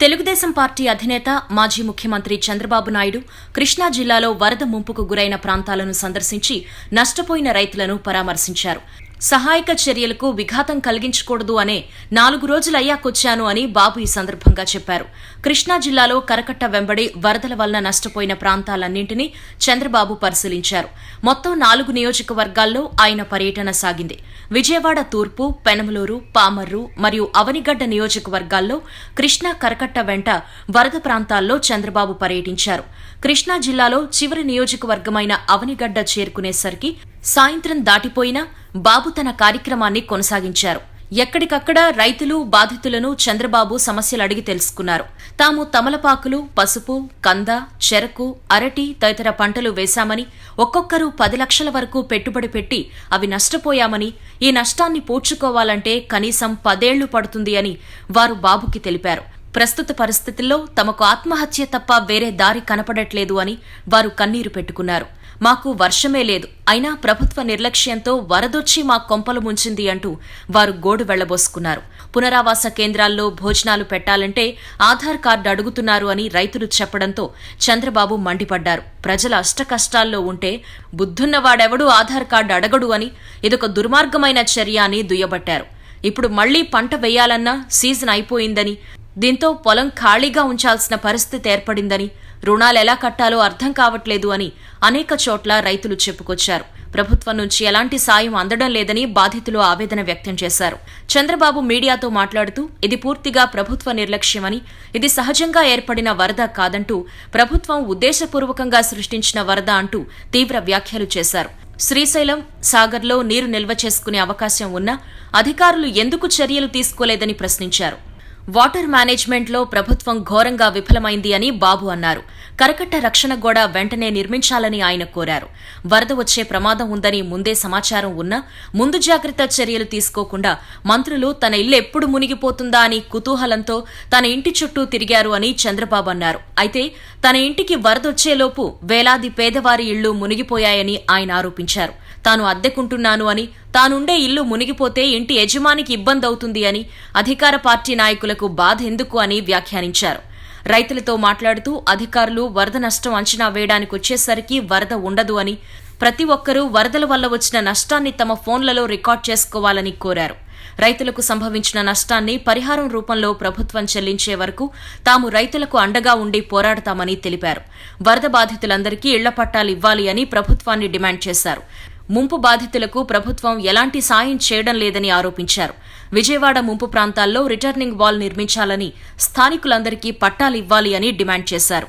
Telugu Desam party అధినేత మాజీ ముఖ్యమంత్రి చంద్రబాబు నాయుడు కృష్ణా జిల్లాలో వరద ముంపుకు గురైన ప్రాంతాలను సందర్శించి నష్టపోయిన రైతులను పరామర్శించారు. సహాయక చర్యలకు విఘాతం కలిగించకూడదు అనే నాలుగు రోజులయ్యాకొచ్చాను అని బాబు ఈ సందర్భంగా చెప్పారు. కృష్ణా జిల్లాలో కరకట్ట వెంబడి వరదల వలన నష్టపోయిన ప్రాంతాలన్నింటినీ చంద్రబాబు పరిశీలించారు. మొత్తం నాలుగు నియోజకవర్గాల్లో ఆయన పర్యటన సాగింది. విజయవాడ తూర్పు పెనమలూరు పామర్రు మరియు అవనిగడ్డ నియోజకవర్గాల్లో కృష్ణా కరకట్ట వెంట వరద ప్రాంతాల్లో చంద్రబాబు పర్యటించారు. కృష్ణా జిల్లాలో చివరి నియోజకవర్గమైన అవనిగడ్డ చేరుకునేసరికి సాయంత్రం దాటిపోయినా బాబు తన కార్యక్రమాన్ని కొనసాగించారు. ఎక్కడికక్కడ రైతులు బాధితులను చంద్రబాబు సమస్యలు అడిగి తెలుసుకున్నారు. తాము తమలపాకులు పసుపు కంద చెరకు అరటి తదితర పంటలు వేశామని ఒక్కొక్కరు పది లక్షల వరకు పెట్టుబడి పెట్టి అవి నష్టపోయామని ఈ నష్టాన్ని పూడ్చుకోవాలంటే కనీసం పదేళ్ళు పడుతుంది అని వారు బాబుకి తెలిపారు. ప్రస్తుత పరిస్థితుల్లో తమకు ఆత్మహత్య తప్ప వేరే దారి కనపడట్లేదు అని వారు కన్నీరు పెట్టుకున్నారు. మాకు వర్షమే లేదు. అయినా ప్రభుత్వ నిర్లక్ష్యంతో వరదొచ్చి మా కొంపలు ముంచింది అంటూ వారు గోడు వెళ్ళబోసుకున్నారు. పునరావాస కేంద్రాల్లో భోజనాలు పెట్టాలంటే ఆధార్ కార్డు అడుగుతున్నారు అని రైతులు చెప్పడంతో చంద్రబాబు మండిపడ్డారు. ప్రజల అష్టకష్టాల్లో ఉంటే బుద్ధున్నవాడెవడూ ఆధార్ కార్డు అడగడు అని ఇదొక దుర్మార్గమైన చర్య అని దుయ్యబట్టారు. ఇప్పుడు మళ్ళీ పంట వేయాలన్నా సీజన్ అయిపోయిందని దీంతో పొలం ఖాళీగా ఉంచాల్సిన పరిస్థితి ఏర్పడిందని రుణాలెలా కట్టాలో అర్థం కావట్లేదు అని అనేక చోట్ల రైతులు చెప్పుకొచ్చారు. ప్రభుత్వం నుంచి ఎలాంటి సాయం అందడం లేదని బాధితులు ఆవేదన వ్యక్తం చేశారు. చంద్రబాబు మీడియాతో మాట్లాడుతూ ఇది పూర్తిగా ప్రభుత్వ నిర్లక్ష్యమని ఇది సహజంగా ఏర్పడిన వరద కాదంటూ ప్రభుత్వం ఉద్దేశపూర్వకంగా సృష్టించిన వరద అంటూ తీవ్ర వ్యాఖ్యలు చేశారు. శ్రీశైలం సాగర్లో నీరు నిల్వ చేసుకునే అవకాశం ఉన్నా అధికారులు ఎందుకు చర్యలు తీసుకోలేదని ప్రశ్నించారు. వాటర్ మేనేజ్మెంట్లో ప్రభుత్వం ఘోరంగా విఫలమైంది అని బాబు అన్నారు. కరకట్ట రక్షణ గోడ వెంటనే నిర్మించాలని ఆయన కోరారు. వరద వచ్చే ప్రమాదం ఉందని ముందే సమాచారం ఉన్నా ముందు జాగ్రత్త చర్యలు తీసుకోకుండా మంత్రులు తన ఇల్లు ఎప్పుడు మునిగిపోతుందా అని కుతూహలంతో తన ఇంటి చుట్టూ తిరిగారు అని చంద్రబాబు అన్నారు. అయితే తన ఇంటికి వరదొచ్చేలోపు వేలాది పేదవారి ఇళ్ళు మునిగిపోయాయని ఆయన ఆరోపించారు. తాను అద్దెకుంటున్నాను అని తానుండే ఇల్లు మునిగిపోతే ఇంటి యజమానికి ఇబ్బంది అవుతుంది అని అధికార పార్టీ నాయకులకు బాధ ఎందుకు అని వ్యాఖ్యానించారు. రైతులతో మాట్లాడుతూ అధికారులు వరద నష్టం అంచనా వేయడానికి వచ్చేసరికి వరద ఉండదు అని ప్రతి ఒక్కరూ వరదల వల్ల వచ్చిన నష్టాన్ని తమ ఫోన్లలో రికార్డ్ చేసుకోవాలని కోరారు. రైతులకు సంభవించిన నష్టాన్ని పరిహారం రూపంలో ప్రభుత్వం చెల్లించే వరకు తాము రైతులకు అండగా ఉండి పోరాడతామని తెలిపారు. వరద బాధితులందరికీ ఇళ్ళ పట్టాలు ఇవ్వాలి అని ప్రభుత్వాన్ని డిమాండ్ చేశారు. ముంపు బాధితులకు ప్రభుత్వం ఎలాంటి సాయం చేయడం లేదని ఆరోపించారు. విజయవాడ ముంపు ప్రాంతాల్లో రిటర్నింగ్ వాల్ నిర్మించాలని స్థానికులందరికీ పట్టాలివ్వాలి అని డిమాండ్ చేశారు.